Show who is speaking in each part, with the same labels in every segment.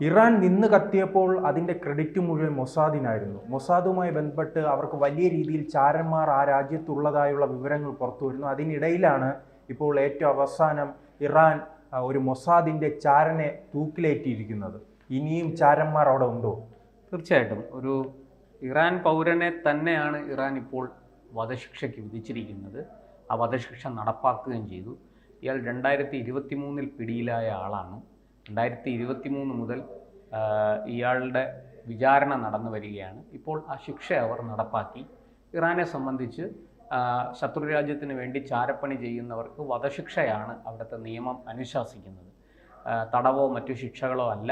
Speaker 1: Iran നിന്ന് കത്തിയപ്പോൾ അതിന്റെ credit മുഴുവൻ മൊസാദിനായിരുന്നു. മൊസാദുമായി ബന്ധപ്പെട്ട് അവർക്ക് വലിയ രീതിയിൽ ചാരന്മാർ ആ രാജ്യത്തുള്ളതായുള്ള വിവരങ്ങൾ പുറത്തു വരുന്നു. അതിനിടയിലാണ് ഇപ്പോൾ ഏറ്റവും അവസാനം ഇറാൻ ഒരു മൊസാദിന്റെ ചാരനെ തൂക്കിലേറ്റിയിരിക്കുന്നത്. ഇനിയും ചാരന്മാർ അവിടെ ഉണ്ടോ?
Speaker 2: തീർച്ചയായിട്ടും. ഒരു ഇറാൻ പൗരനെ തന്നെയാണ് ഇറാൻ ഇപ്പോൾ വധശിക്ഷയ്ക്ക് വിധിച്ചിരിക്കുന്നത്. ആ വധശിക്ഷ നടപ്പാക്കുകയും ചെയ്തു. ഇയാൾ രണ്ടായിരത്തി ഇരുപത്തി മൂന്നിൽ പിടിയിലായ ആളാണ്. രണ്ടായിരത്തി ഇരുപത്തി മൂന്ന് മുതൽ ഇയാളുടെ വിചാരണ നടന്നു വരികയാണ്. ഇപ്പോൾ ആ ശിക്ഷ അവർ നടപ്പാക്കി. ഇറാനെ സംബന്ധിച്ച് ശത്രുരാജ്യത്തിന് വേണ്ടി ചാരപ്പണി ചെയ്യുന്നവർക്ക് വധശിക്ഷയാണ് അവിടുത്തെ നിയമം അനുശാസിക്കുന്നത്. തടവോ മറ്റു ശിക്ഷകളോ അല്ല.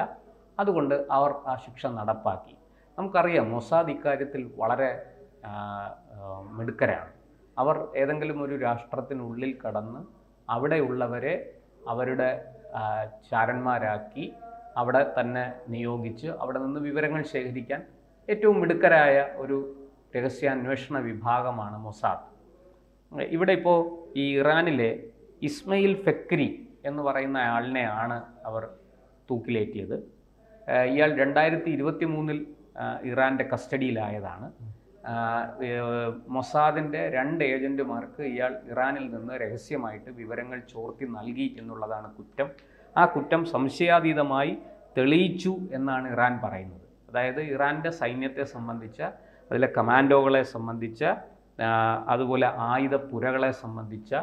Speaker 2: അതുകൊണ്ട് അവർ ആ ശിക്ഷ നടപ്പാക്കി. നമുക്കറിയാം മൊസാദ് ഇക്കാര്യത്തിൽ വളരെ മിടുക്കരാണ്. അവർ ഏതെങ്കിലും ഒരു രാഷ്ട്രത്തിനുള്ളിൽ കടന്ന് അവിടെയുള്ളവരെ അവരുടെ ചാരന്മാരാക്കി അവിടെ തന്നെ നിയോഗിച്ച് അവിടെ നിന്ന് വിവരങ്ങൾ ശേഖരിക്കാൻ ഏറ്റവും മിടുക്കരായ ഒരു രഹസ്യാന്വേഷണ വിഭാഗമാണ് മൊസാദ്. ഇവിടെ ഇപ്പോൾ ഈ ഇറാനിലെ ഇസ്മയിൽ ഫെക്രി എന്ന് പറയുന്ന ആളിനെയാണ് അവർ തൂക്കിലേറ്റിയത്. ഇയാൾ രണ്ടായിരത്തി ഇരുപത്തി മൂന്നിൽ ഇറാന്റെ കസ്റ്റഡിയിലായതാണ്. മൊസാദിന്റെ രണ്ട് ഏജന്റുമാർക്ക് ഇയാൾ ഇറാനിൽ നിന്ന് രഹസ്യമായിട്ട് വിവരങ്ങൾ ചോർത്തി നൽകി എന്നുള്ളതാണ് കുറ്റം. ആ കുറ്റം സംശയാതീതമായി തെളിയിച്ചു എന്നാണ് ഇറാൻ പറയുന്നത്. അതായത് ഇറാന്റെ സൈന്യത്തെ സംബന്ധിച്ച അതിലെ കമാൻഡോകളെ സംബന്ധിച്ച അതുപോലെ ആയുധപ്പുരകളെ സംബന്ധിച്ച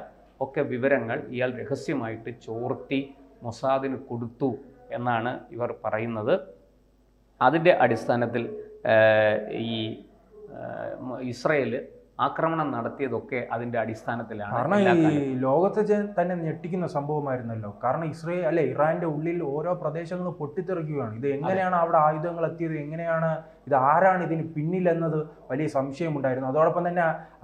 Speaker 2: ഒക്കെ വിവരങ്ങൾ ഇയാൾ രഹസ്യമായിട്ട് ചോർത്തി മൊസാദിന് കൊടുത്തു എന്നാണ് ഇവർ പറയുന്നത്. അതിന്റെ അടിസ്ഥാനത്തിൽ ഈ ഇസ്രയേൽ ആക്രമണം നടത്തിയതൊക്കെ അതിന്റെ അടിസ്ഥാനത്തിലാണ്
Speaker 1: കാരണം ഈ ലോകത്തെ തന്നെ ഞെട്ടിക്കുന്ന സംഭവമായിരുന്നല്ലോ. കാരണം ഇസ്രയേൽ അല്ലെ ഇറാന്റെ ഉള്ളിൽ ഓരോ പ്രദേശങ്ങളും പൊട്ടിത്തെറിക്കുകയാണ്. ഇത് എങ്ങനെയാണ് അവിടെ ആയുധങ്ങൾ എത്തിയത്? എങ്ങനെയാണ് ഇത് ആരാണ് ഇതിന് പിന്നിലെന്നത് വലിയ സംശയമുണ്ടായിരുന്നു. അതോടൊപ്പം തന്നെ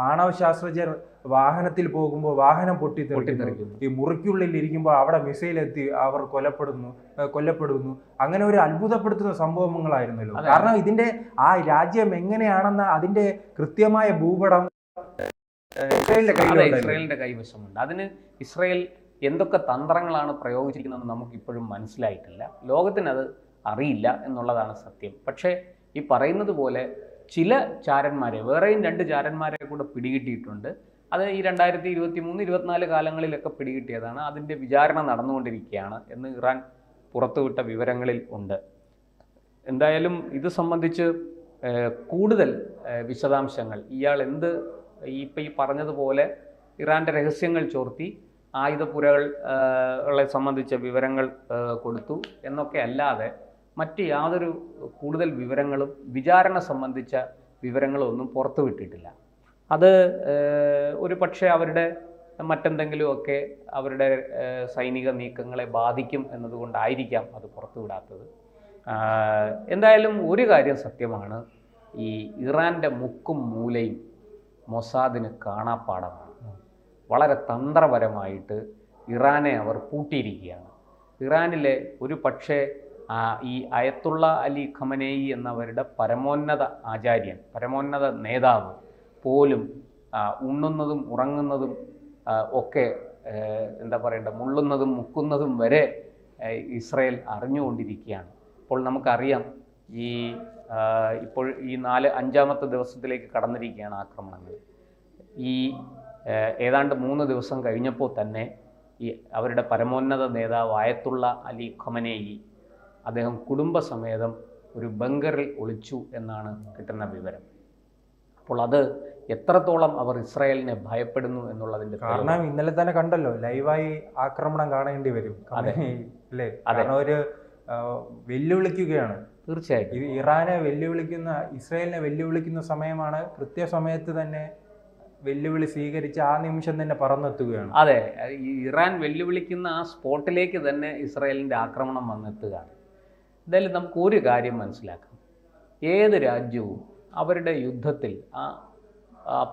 Speaker 1: ആണവ ശാസ്ത്രജ്ഞർ വാഹനത്തിൽ പോകുമ്പോൾ വാഹനം പൊട്ടിത്തെറിക്കുന്നു. ഈ മുറിക്കുള്ളിൽ ഇരിക്കുമ്പോൾ അവിടെ മിസൈൽ എത്തി അവർ കൊലപ്പെടുന്നു കൊല്ലപ്പെടുന്നു. അങ്ങനെ ഒരു അത്ഭുതപ്പെടുത്തുന്ന സംഭവങ്ങളായിരുന്നല്ലോ. കാരണം ഇതിന്റെ ആ രാജ്യം എങ്ങനെയാണെന്ന അതിന്റെ കൃത്യമായ ഭൂപടം ഇസ്രയേലിന്റെ
Speaker 2: ഇസ്രയേലിന്റെ കൈവശമുണ്ട്. അതിന് ഇസ്രയേൽ എന്തൊക്കെ തന്ത്രങ്ങളാണ് പ്രയോഗിച്ചിരിക്കുന്നതെന്ന് നമുക്ക് ഇപ്പോഴും മനസ്സിലായിട്ടില്ല. ലോകത്തിനത് അത് അറിയില്ല എന്നുള്ളതാണ് സത്യം. പക്ഷേ ഈ പറയുന്നത് പോലെ ചില ചാരന്മാരെ വേറെയും രണ്ട് ചാരന്മാരെ കൂടെ പിടികിട്ടിയിട്ടുണ്ട്. അത് ഈ രണ്ടായിരത്തി ഇരുപത്തി മൂന്ന് ഇരുപത്തിനാല് കാലങ്ങളിലൊക്കെ പിടികിട്ടിയതാണ്. അതിന്റെ വിചാരണ നടന്നുകൊണ്ടിരിക്കുകയാണ് എന്ന് ഇറാൻ പുറത്തുവിട്ട വിവരങ്ങളിൽ ഉണ്ട്. എന്തായാലും ഇത് സംബന്ധിച്ച് കൂടുതൽ വിശദാംശങ്ങൾ. ഇയാൾ എന്ത് ഇപ്പം ഈ പറഞ്ഞതുപോലെ ഇറാന്റെ രഹസ്യങ്ങൾ ചോർത്തി ആയുധപ്പുരകൾ സംബന്ധിച്ച വിവരങ്ങൾ കൊടുത്തു. എന്നൊക്കെ അല്ലാതെ മറ്റ് യാതൊരു കൂടുതൽ വിവരങ്ങളും വിചാരണ സംബന്ധിച്ച വിവരങ്ങളും ഒന്നും പുറത്തുവിട്ടിട്ടില്ല അത് ഒരു പക്ഷേ അവരുടെ മറ്റെന്തെങ്കിലുമൊക്കെ അവരുടെ സൈനിക നീക്കങ്ങളെ ബാധിക്കും എന്നതുകൊണ്ടായിരിക്കാം അത് പുറത്തുവിടാത്തത് എന്തായാലും ഒരു കാര്യം സത്യമാണ്. ഈ ഇറാന്റെ മുക്കും മൂലയും മൊസാദിന് കാണാപ്പാടമാണ് വളരെ തന്ത്രപരമായിട്ട് ഇറാനെ അവർ പൂട്ടിയിരിക്കുകയാണ്. ഇറാനിലെ ഒരു പക്ഷേ ഈ അയത്തുള്ള അലി ഖമനേയി എന്നവരുടെ പരമോന്നത ആചാര്യൻ പരമോന്നത നേതാവ് പോലും ഉണ്ണുന്നതും ഉറങ്ങുന്നതും ഒക്കെ എന്താ പറയേണ്ട മുള്ളുന്നതും മുക്കുന്നതും വരെ ഇസ്രയേൽ അറിഞ്ഞുകൊണ്ടിരിക്കുകയാണ്. അപ്പോൾ നമുക്കറിയാം ഈ ഇപ്പോൾ ഈ നാല് അഞ്ചാമത്തെ ദിവസത്തിലേക്ക് കടന്നിരിക്കുകയാണ് ആക്രമണങ്ങൾ. ഈ ഏതാണ്ട് മൂന്ന് ദിവസം കഴിഞ്ഞപ്പോൾ തന്നെ ഈ അവരുടെ പരമോന്നത നേതാവ് ആയത്തുള്ള അലി ഖമനേയി അദ്ദേഹം കുടുംബസമേതം ഒരു ബങ്കറിൽ ഒളിച്ചു എന്നാണ് കിട്ടുന്ന വിവരം. അപ്പോൾ അത് എത്രത്തോളം അവർ ഇസ്രായേലിനെ ഭയപ്പെടുന്നു എന്നുള്ളതിന്റെ
Speaker 1: കാരണം ഇന്നലെ തന്നെ കണ്ടല്ലോ ലൈവായി ആക്രമണം കാണേണ്ടി വരും.
Speaker 2: അതെ.
Speaker 1: അല്ലേ
Speaker 2: അതാണ്
Speaker 1: കാരണം ഒരു വെല്ലുവിളിക്കുകയാണ്.
Speaker 2: തീർച്ചയായിട്ടും.
Speaker 1: ഇത് ഇറാനെ വെല്ലുവിളിക്കുന്ന ഇസ്രായേലിനെ വെല്ലുവിളിക്കുന്ന സമയമാണ് കൃത്യസമയത്ത് തന്നെ വെല്ലുവിളി സ്വീകരിച്ച് ആ നിമിഷം തന്നെ പറന്നെത്തുകയാണ്.
Speaker 2: അതെ. ഇറാൻ വെല്ലുവിളിക്കുന്ന ആ സ്പോട്ടിലേക്ക് തന്നെ ഇസ്രായേലിന്റെ ആക്രമണം വന്നെത്തുകയാണ്. എന്തായാലും നമുക്ക് ഒരു കാര്യം മനസ്സിലാക്കാം. ഏത് രാജ്യവും അവരുടെ യുദ്ധത്തിൽ ആ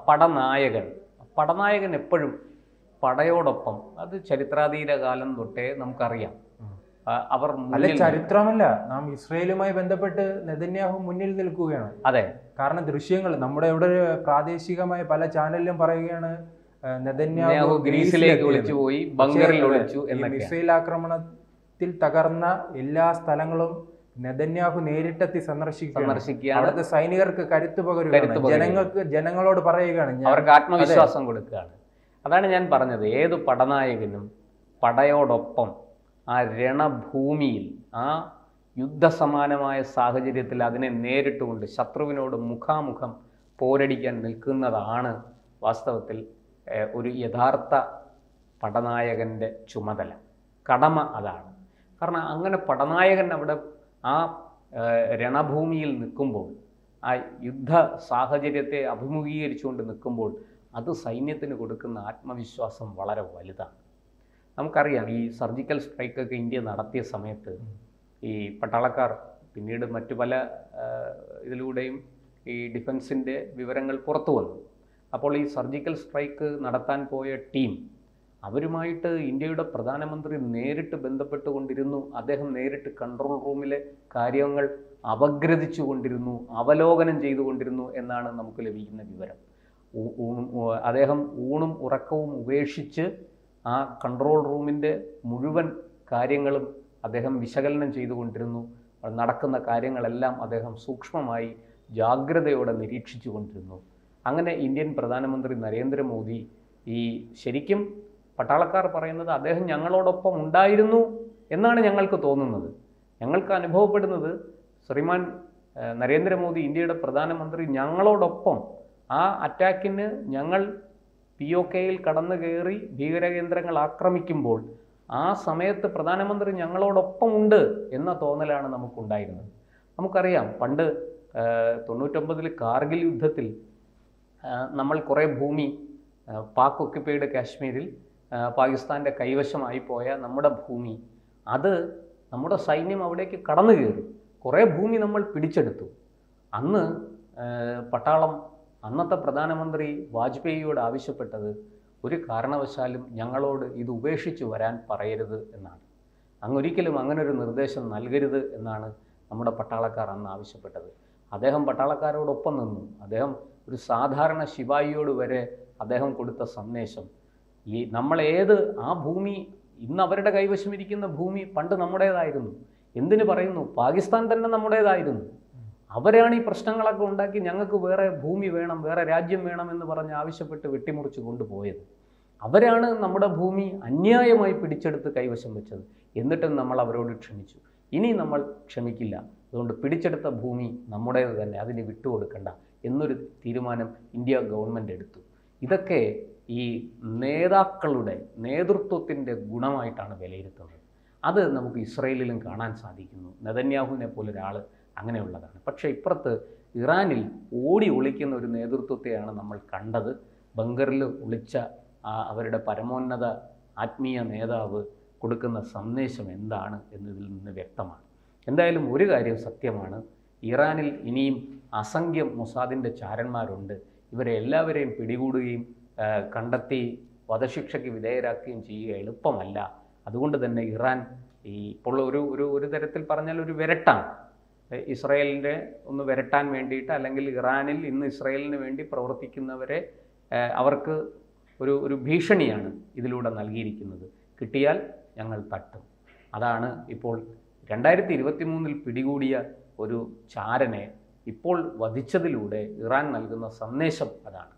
Speaker 2: പടനായകൻ പടനായകൻ എപ്പോഴും പടയോടൊപ്പം അത് ചരിത്രാതീത കാലം തൊട്ടേ നമുക്കറിയാം. അവർ
Speaker 1: അല്ല ചരിത്രമല്ല നാം ഇസ്രയേലുമായി ബന്ധപ്പെട്ട് നെതന്യാഹു മുന്നിൽ നിൽക്കുകയാണ്.
Speaker 2: അതെ.
Speaker 1: കാരണം ദൃശ്യങ്ങൾ നമ്മുടെ ഇവിടെ പ്രാദേശികമായ പല ചാനലിലും പറയുകയാണ് നെതന്യാഹു
Speaker 2: ഗ്രീസിലേക്ക് ഒളിച്ചു പോയി ബംഗറിൽ
Speaker 1: വിളിച്ചു
Speaker 2: ഒളിച്ചു
Speaker 1: ഈ
Speaker 2: എന്നൊക്കെ
Speaker 1: ആക്രമണത്തിൽ തകർന്ന എല്ലാ സ്ഥലങ്ങളും നെതന്യാഹു നേരിട്ടെത്തി
Speaker 2: സന്ദർശിക്കുക
Speaker 1: അവിടുത്തെ സൈനികർക്ക് കരുത്ത് പകരുകയാണ്. ജനങ്ങൾക്ക് ജനങ്ങളോട് പറയുകയാണ്
Speaker 2: അവർക്ക് ആത്മവിശ്വാസം കൊടുക്കുകയാണ്. അതാണ് ഞാൻ പറഞ്ഞത്. ഏത് പടനായകനും പടയോടൊപ്പം ആ രണഭൂമിയിൽ ആ യുദ്ധസമാനമായ സാഹചര്യത്തിൽ അതിനെ നേരിട്ടുകൊണ്ട് ശത്രുവിനോട് മുഖാമുഖം പോരടിക്കാൻ നിൽക്കുന്നതാണ് വാസ്തവത്തിൽ ഒരു യഥാർത്ഥ പടനായകന്റെ ചുമതല. കടമ അതാണ്. കാരണം അങ്ങനെ പടനായകൻ അവിടെ ആ രണഭൂമിയിൽ നിൽക്കുമ്പോൾ ആ യുദ്ധ സാഹചര്യത്തെ അഭിമുഖീകരിച്ചുകൊണ്ട് നിൽക്കുമ്പോൾ അത് സൈന്യത്തിന് കൊടുക്കുന്ന ആത്മവിശ്വാസം വളരെ വലുതാണ്. നമുക്കറിയാം ഈ സർജിക്കൽ സ്ട്രൈക്കൊക്കെ ഇന്ത്യ നടത്തിയ സമയത്ത് ഈ പട്ടാളക്കാർ പിന്നീട് മറ്റു പല ഇതിലൂടെയും ഈ ഡിഫൻസിന്റെ വിവരങ്ങൾ പുറത്തു വന്നു. അപ്പോൾ ഈ സർജിക്കൽ സ്ട്രൈക്ക് നടത്താൻ പോയ ടീം അവരുമായിട്ട് ഇന്ത്യയുടെ പ്രധാനമന്ത്രി നേരിട്ട് ബന്ധപ്പെട്ടുകൊണ്ടിരുന്നു. അദ്ദേഹം നേരിട്ട് കൺട്രോൾ റൂമിലെ കാര്യങ്ങൾ അപഗ്രഥിച്ചു കൊണ്ടിരുന്നു അവലോകനം ചെയ്തുകൊണ്ടിരുന്നു എന്നാണ് നമുക്ക് ലഭിക്കുന്ന വിവരം. അദ്ദേഹം ഊണും ഉറക്കവും ഉപേക്ഷിച്ച് ആ കൺട്രോൾ റൂമിന്റെ മുഴുവൻ കാര്യങ്ങളും അദ്ദേഹം വിശകലനം ചെയ്തുകൊണ്ടിരുന്നു. നടക്കുന്ന കാര്യങ്ങളെല്ലാം അദ്ദേഹം സൂക്ഷ്മമായി ജാഗ്രതയോടെ നിരീക്ഷിച്ചു കൊണ്ടിരുന്നു അങ്ങനെ ഇന്ത്യൻ പ്രധാനമന്ത്രി നരേന്ദ്രമോദി ഈ ശരിക്കും പട്ടാളക്കാർ പറയുന്നത് അദ്ദേഹം ഞങ്ങളോടൊപ്പം ഉണ്ടായിരുന്നു എന്നാണ് ഞങ്ങൾക്ക് തോന്നുന്നത്. ഞങ്ങൾക്ക് അനുഭവപ്പെടുന്നത് ശ്രീമാൻ നരേന്ദ്രമോദി ഇന്ത്യയുടെ പ്രധാനമന്ത്രി ഞങ്ങളോടൊപ്പം ആ അറ്റാക്കിന് ഞങ്ങൾ പി ഒ കെയിൽ കടന്നു കയറി ഭീകരകേന്ദ്രങ്ങൾ ആക്രമിക്കുമ്പോൾ ആ സമയത്ത് പ്രധാനമന്ത്രി ഞങ്ങളോടൊപ്പം ഉണ്ട് എന്ന തോന്നലാണ് നമുക്കുണ്ടായിരുന്നത്. നമുക്കറിയാം പണ്ട് തൊണ്ണൂറ്റൊമ്പതിൽ കാർഗിൽ യുദ്ധത്തിൽ നമ്മൾ കുറേ ഭൂമി പാക് ഒക്യുപ്പൈഡ് കാശ്മീരിൽ പാകിസ്ഥാന്റെ കൈവശമായി പോയ നമ്മുടെ ഭൂമി അത് നമ്മുടെ സൈന്യം അവിടേക്ക് കടന്നു കയറി. കുറേ ഭൂമി നമ്മൾ പിടിച്ചെടുത്തു. അന്ന് പട്ടാളം അന്നത്തെ പ്രധാനമന്ത്രി വാജ്പേയിയോട് ആവശ്യപ്പെട്ടത് ഒരു കാരണവശാലും ഞങ്ങളോട് ഇത് ഉപേക്ഷിച്ച് വരാൻ പറയരുത് എന്നാണ്. അങ്ങൊരിക്കലും അങ്ങനെ ഒരു നിർദ്ദേശം നൽകരുത് എന്നാണ് നമ്മുടെ പട്ടാളക്കാർ അന്ന് ആവശ്യപ്പെട്ടത്. അദ്ദേഹം പട്ടാളക്കാരോടൊപ്പം നിന്നു. അദ്ദേഹം ഒരു സാധാരണ ശിവായിയോട് വരെ അദ്ദേഹം കൊടുത്ത സന്ദേശം. ഈ നമ്മൾ ആ ഭൂമി ഇന്ന് അവരുടെ കൈവശം ഇരിക്കുന്ന ഭൂമി പണ്ട് നമ്മുടേതായിരുന്നു. എന്തിനു പറയുന്നു? പാകിസ്ഥാൻ തന്നെ നമ്മുടേതായിരുന്നു. അവരാണ് ഈ പ്രശ്നങ്ങളൊക്കെ ഉണ്ടാക്കി ഞങ്ങൾക്ക് വേറെ ഭൂമി വേണം വേറെ രാജ്യം വേണം എന്ന് പറഞ്ഞ് ആവശ്യപ്പെട്ട് വെട്ടിമുറിച്ച് കൊണ്ടുപോയത്. അവരാണ് നമ്മുടെ ഭൂമി അന്യായമായി പിടിച്ചെടുത്ത് കൈവശം വെച്ചത്. എന്നിട്ടും നമ്മൾ അവരോട് ക്ഷമിച്ചു. ഇനി നമ്മൾ ക്ഷമിക്കില്ല. അതുകൊണ്ട് പിടിച്ചെടുത്ത ഭൂമി നമ്മുടേത് തന്നെ. അതിന് വിട്ടുകൊടുക്കണ്ട എന്നൊരു തീരുമാനം ഇന്ത്യ ഗവൺമെന്റ് എടുത്തു. ഇതൊക്കെ ഈ നേതാക്കളുടെ നേതൃത്വത്തിന്റെ ഗുണമായിട്ടാണ് വിലയിരുത്തുന്നത്. അത് നമുക്ക് ഇസ്രയേലിലും കാണാൻ സാധിക്കുന്നു. നെതന്യാഹുവിനെ പോലെ ഒരാൾ അങ്ങനെയുള്ളതാണ്. പക്ഷേ ഇപ്പുറത്ത് ഇറാനിൽ ഓടി ഒളിക്കുന്ന ഒരു നേതൃത്വത്തെയാണ് നമ്മൾ കണ്ടത്. ബങ്കറിൽ ഒളിച്ച അവരുടെ പരമോന്നത ആത്മീയ നേതാവ് കൊടുക്കുന്ന സന്ദേശം എന്താണ് എന്നതിൽ നിന്ന് വ്യക്തമാണ്. എന്തായാലും ഒരു കാര്യം സത്യമാണ്. ഇറാനിൽ ഇനിയും അസംഖ്യം മൊസാദിന്റെ ചാരന്മാരുണ്ട്. ഇവരെ എല്ലാവരെയും പിടികൂടുകയും കണ്ടെത്തി വധശിക്ഷയ്ക്ക് വിധേയരാക്കുകയും ചെയ്യുക എളുപ്പമല്ല. അതുകൊണ്ട് തന്നെ ഇറാൻ ഈ ഇപ്പോൾ ഒരു ഒരു ഒരു തരത്തിൽ പറഞ്ഞാൽ ഒരു വിരട്ടാണ്. ഇസ്രയേലിന്റെ ഒന്ന് വിരട്ടാൻ വേണ്ടിയിട്ട് അല്ലെങ്കിൽ ഇറാനിൽ ഇന്ന് ഇസ്രയേലിന് വേണ്ടി പ്രവർത്തിക്കുന്നവരെ അവർക്ക് ഒരു ഒരു ഭീഷണിയാണ് ഇതിലൂടെ നൽകിയിരിക്കുന്നത്. കിട്ടിയാൽ ഞങ്ങൾ തട്ടും. അതാണ് ഇപ്പോൾ രണ്ടായിരത്തി ഇരുപത്തി മൂന്നിൽ പിടികൂടിയ ഒരു ചാരനെ ഇപ്പോൾ വധിച്ചതിലൂടെ ഇറാൻ നൽകുന്ന സന്ദേശം അതാണ്.